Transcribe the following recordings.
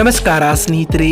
ನಮಸ್ಕಾರ, ಸ್ನೇಹಿತರೆ.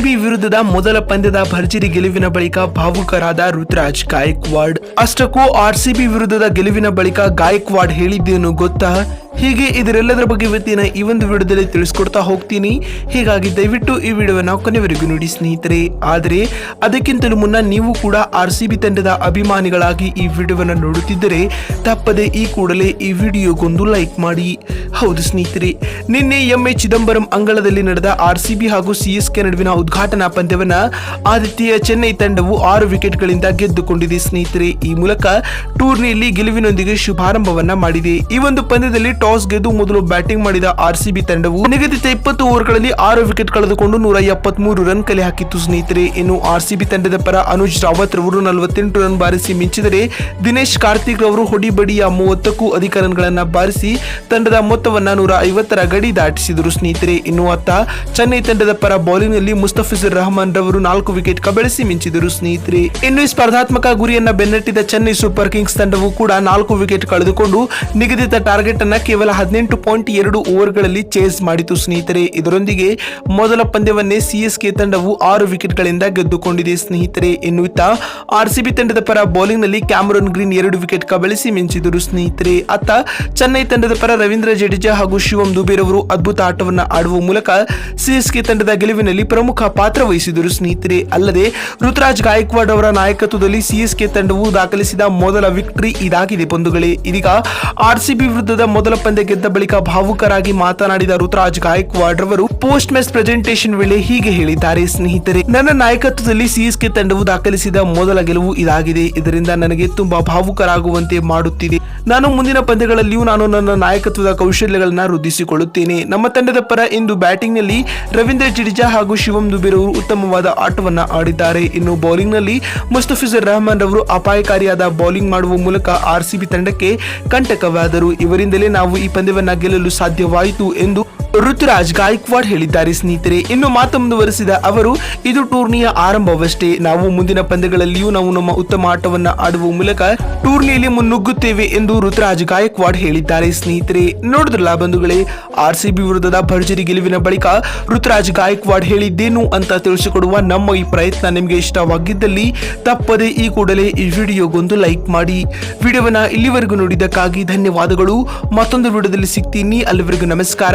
ಬಿ ವಿರುದ್ಧದ ಮೊದಲ ಪಂದ್ಯದ ಭರ್ಜರಿ ಗೆಲುವಿನ ಬಳಿಕ ಭಾವುಕರಾದ ಋತುರಾಜ್ ಗಾಯಕ್ವಾಡ್. ಅಷ್ಟಕ್ಕೂ ಆರ್ ಸಿ ಬಿ ವಿರುದ್ಧದ ಗೆಲುವಿನ ಬಳಿಕ ಗಾಯಕ್ವಾಡ್ ಹೇಳಿದ್ದೇನು ಗೊತ್ತಾ? ಹೀಗೆ ಇದರೆಲ್ಲದರ ಬಗ್ಗೆ ಇವತ್ತಿನ ಈ ಒಂದು ವಿಡಿಯೋದಲ್ಲಿ ತಿಳಿಸ್ಕೊಡ್ತಾ ಹೋಗ್ತೀನಿ. ಹೀಗಾಗಿ ದಯವಿಟ್ಟು ಈ ವಿಡಿಯೋವನ್ನು ಕೊನೆವರೆಗೂ ನೋಡಿ ಸ್ನೇಹಿತರೆ. ಆದರೆ, ಅದಕ್ಕಿಂತಲೂ ಮುನ್ನ ನೀವು ಕೂಡ ಆರ್ ತಂಡದ ಅಭಿಮಾನಿಗಳಾಗಿ ಈ ವಿಡಿಯೋವನ್ನು ನೋಡುತ್ತಿದ್ದರೆ, ತಪ್ಪದೆ ಈ ಕೂಡಲೇ ಈ ವಿಡಿಯೋಗೊಂದು ಲೈಕ್ ಮಾಡಿ. ಹೌದು ಸ್ನೇಹಿತರೆ, ನಿನ್ನೆ ಎಂ ಎ ಚಿದಂಬರಂ ಅಂಗಳದಲ್ಲಿ ನಡೆದ ಆರ್ ಹಾಗೂ ಸಿ ಎಸ್ ಕೆ ನಡುವಿನ ಉದ್ಘಾಟನಾ ಪಂದ್ಯವನ್ನು ಆದಿತ್ಯ ಚೆನ್ನೈ ತಂಡವು ಆರು ವಿಕೆಟ್ಗಳಿಂದ ಗೆದ್ದುಕೊಂಡಿದೆ ಸ್ನೇಹಿತರೆ. ಈ ಮೂಲಕ ಟೂರ್ನಿಯಲ್ಲಿ ಗೆಲುವಿನೊಂದಿಗೆ ಶುಭಾರಂಭವನ್ನ ಮಾಡಿದೆ. ಈ ಒಂದು ಪಂದ್ಯದಲ್ಲಿ ಟಾಸ್ ಗೆದ್ದು ಮೊದಲು ಬ್ಯಾಟಿಂಗ್ ಮಾಡಿದ ಆರ್ ಸಿಬಿ ತಂಡವು ನಿಗದಿತ ಇಪ್ಪತ್ತು ಓವರ್ಗಳಲ್ಲಿ ಆರು ವಿಕೆಟ್ ಕಳೆದುಕೊಂಡು ನೂರ ಎಪ್ಪತ್ಮೂರು ರನ್ ಕಲೆ ಹಾಕಿತ್ತು. ಸ್ನೇಹಿತರೆ, ಇನ್ನು ಆರ್ ಸಿಬಿ ತಂಡದ ಪರ ಅನುಜ್ ರಾವತ್ ರವರು ನಲವತ್ತೆಂಟು ರನ್ ಬಾರಿಸಿ ಮಿಂಚಿದರೆ ದಿನೇಶ್ ಕಾರ್ತಿಕ್ ರವರು ಹೊಡಿಬಡಿಯ ಮೂವತ್ತಕ್ಕೂ ಅಧಿಕ ರನ್ಗಳನ್ನ ಬಾರಿಸಿ ತಂಡದ ಮೊತ್ತವನ್ನ ನೂರ ಐವತ್ತರ ಗಡಿ ದಾಟಿಸಿದರು. ಸ್ನೇಹಿತರೆ, ಇನ್ನು ಅತ್ತ ಚೆನ್ನೈ ತಂಡದ ಪರ ಬೌಲಿಂಗ್ನಲ್ಲಿ ಮುಸ್ತಫಿಜುರ್ ರಹಮಾನ್ ರವರು ನಾಲ್ಕು ವಿಕೆಟ್ ಕಬಳಿಸಿ ಮಿಂಚಿದರು. ಸ್ನೇಹಿತರೆ, ಇನ್ನು ಸ್ಪರ್ಧಾತ್ಮಕ ಗುರಿಯನ್ನ ಬೆನ್ನಟ್ಟಿದ ಚೆನ್ನೈ ಸೂಪರ್ ಕಿಂಗ್ಸ್ ತಂಡವು ಕೂಡ ನಾಲ್ಕು ವಿಕೆಟ್ ಕಳೆದುಕೊಂಡು ನಿಗದಿತ ಟಾರ್ಗೆಟ್ ಅನ್ನ ಕೇವಲ ಹದಿನೆಂಟು ಪಾಯಿಂಟ್ ಎರಡು ಓವರ್ಗಳಲ್ಲಿ ಚೇಸ್ ಮಾಡಿತು ಸ್ನೇಹಿತರೆ. ಇದರೊಂದಿಗೆ ಮೊದಲ ಪಂದ್ಯವನ್ನೇ ಸಿಎಸ್ಕೆ ತಂಡವು ಆರು ವಿಕೆಟ್ಗಳಿಂದ ಗೆದ್ದುಕೊಂಡಿದೆ ಸ್ನೇಹಿತರೆ. ಎನ್ನುತ್ತಾ ಆರ್ಸಿಬಿ ತಂಡದ ಪರ ಬೌಲಿಂಗ್ನಲ್ಲಿ ಕ್ಯಾಮರನ್ ಗ್ರೀನ್ ಎರಡು ವಿಕೆಟ್ ಕಬಳಿಸಿ ಮಿಂಚಿದರು ಸ್ನೇಹಿತರೆ. ಅತ್ತ ಚೆನ್ನೈ ತಂಡದ ಪರ ರವೀಂದ್ರ ಜಡೇಜಾ ಹಾಗೂ ಶಿವಂ ದುಬೇರವರು ಅದ್ಭುತ ಆಟವನ್ನು ಆಡುವ ಮೂಲಕ ಸಿಎಸ್ಕೆ ತಂಡದ ಗೆಲುವಿನಲ್ಲಿ ಪ್ರಮುಖ ಪಾತ್ರ ವಹಿಸಿದರು ಸ್ನೇಹಿತರೆ. ಅಲ್ಲದೆ ಋತುರಾಜ್ ಗಾಯಕ್ವಾಡ್ ಅವರ ನಾಯಕತ್ವದಲ್ಲಿ ಸಿಎಸ್ಕೆ ತಂಡವು ದಾಖಲಿಸಿದ ಮೊದಲ ವಿಕ್ಟರಿ ಇದಾಗಿದೆ ಬಂಧುಗಳೇ. ಇದೀಗ ಆರ್ಸಿಬಿ ವಿರುದ್ಧದ ಮೊದಲ ಪಂದ್ಯ ಗೆದ್ದ ಬಳಿಕ ಭಾವುಕರಾಗಿ ಮಾತನಾಡಿದ ಋತುರಾಜ್ ಗಾಯಕ್ವಾಡ್ ರವರು, ಪೋಸ್ಟ್ ಮ್ಯಾಚ್ ಪ್ರೆಸೆಂಟೇಷನ್ ವೇಳೆ ಹೀಗೆ ಹೇಳಿದ್ದಾರೆ ಸ್ನೇಹಿತರೆ. ನನ್ನ ನಾಯಕತ್ವದಲ್ಲಿ ಸಿಎಸ್ಕೆ ತಂಡವು ದಾಖಲಿಸಿದ ಮೊದಲ ಗೆಲುವು ಇದಾಗಿದೆ. ಇದರಿಂದ ನನಗೆ ತುಂಬಾ ಭಾವುಕರಾಗುವಂತೆ ಮಾಡುತ್ತಿದೆ. ನಾನು ಮುಂದಿನ ಪಂದ್ಯಗಳಲ್ಲಿಯೂ ನಾನು ನನ್ನ ನಾಯಕತ್ವದ ಕೌಶಲ್ಯಗಳನ್ನ ವೃದ್ಧಿಸಿಕೊಳ್ಳುತ್ತೇನೆ. ನಮ್ಮ ತಂಡದ ಪರ ಇಂದು ಬ್ಯಾಟಿಂಗ್ನಲ್ಲಿ ರವೀಂದ್ರ ಜಡೇಜಾ ಹಾಗೂ ಶಿವಂ ದುಬೇರ್ ಅವರು ಉತ್ತಮವಾದ ಆಟವನ್ನು ಆಡಿದ್ದಾರೆ. ಇನ್ನು ಬೌಲಿಂಗ್ನಲ್ಲಿ ಮುಸ್ತಫಿಜುರ್ ರಹಮಾನ್ ರವರು ಅಪಾಯಕಾರಿಯಾದ ಬೌಲಿಂಗ್ ಮಾಡುವ ಮೂಲಕ ಆರ್ಸಿಬಿ ತಂಡಕ್ಕೆ ಕಂಟಕವಾದರು. ಇವರಿಂದಲೇ ನಾವು ಈ ಪಂದ್ಯವನ್ನು ಗೆಲ್ಲಲು ಸಾಧ್ಯವಾಯಿತು ಎಂದು ಋತುರಾಜ್ ಗಾಯಕ್ವಾಡ್ ಹೇಳಿದ್ದಾರೆ ಸ್ನೇಹಿತರೆ. ಇನ್ನು ಮಾತು ಮುಂದುವರೆಸಿದ ಅವರು, ಇದು ಟೂರ್ನಿಯ ಆರಂಭವಷ್ಟೇ. ನಾವು ಮುಂದಿನ ಪಂದ್ಯಗಳಲ್ಲಿಯೂ ನಾವು ನಮ್ಮ ಉತ್ತಮ ಆಟವನ್ನ ಆಡುವ ಮೂಲಕ ಟೂರ್ನಿಯಲ್ಲಿ ಮುನ್ನುಗ್ಗುತ್ತೇವೆ ಎಂದು ಋತುರಾಜ್ ಗಾಯಕ್ವಾಡ್ ಹೇಳಿದ್ದಾರೆ ಸ್ನೇಹಿತರೆ. ನೋಡಿದ್ರಲ್ಲ ಬಂಧುಗಳೇ ಆರ್ ಸಿ ಬಿ ವಿರುದ್ಧದ ಭರ್ಜರಿ ಗೆಲುವಿನ ಬಳಿಕ ಋತುರಾಜ್ ಗಾಯಕ್ವಾಡ್ ಹೇಳಿದ್ದೇನು ಅಂತ ತಿಳಿಸಿಕೊಡುವ ನಮ್ಮ ಈ ಪ್ರಯತ್ನ ನಿಮಗೆ ಇಷ್ಟವಾಗಿದ್ದಲ್ಲಿ ತಪ್ಪದೆ ಈ ಕೂಡಲೇ ಈ ವಿಡಿಯೋಗೊಂದು ಲೈಕ್ ಮಾಡಿ. ವಿಡಿಯೋವನ್ನ ಇಲ್ಲಿವರೆಗೂ ನೋಡಿದ್ದಕ್ಕಾಗಿ ಧನ್ಯವಾದಗಳು. ಮತ್ತೊಂದು ವಿಡಿಯೋದಲ್ಲಿ ಸಿಗ್ತೀನಿ. ಅಲ್ಲಿವರೆಗೂ ನಮಸ್ಕಾರ.